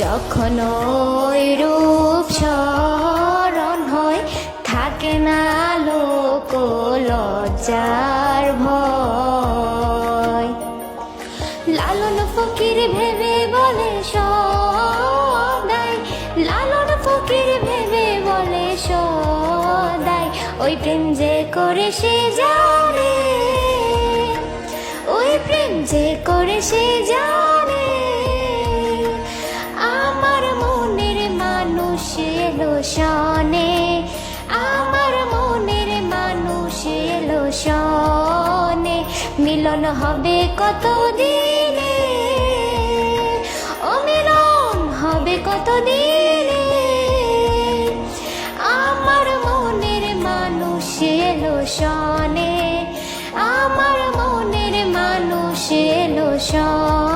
যখন রূপ স্মরণ হয়, থাকে না লোক লজ্জার ভয়। লালন ফকির ভেবে বলে সদাই, লালন ফকির ভেবে বলে সদাই, ওই প্রেম যে করে সে জানে, ওই প্রেম যে করে সে জানে। মানুষ এলো শনে আমার মনের মানুষ এলো শনে মিলন হবে কত দিনে ও মিলন হবে কত দিনে আমার মনের মানুষ এলো শনে আমার মনের মানুষ এলো শনে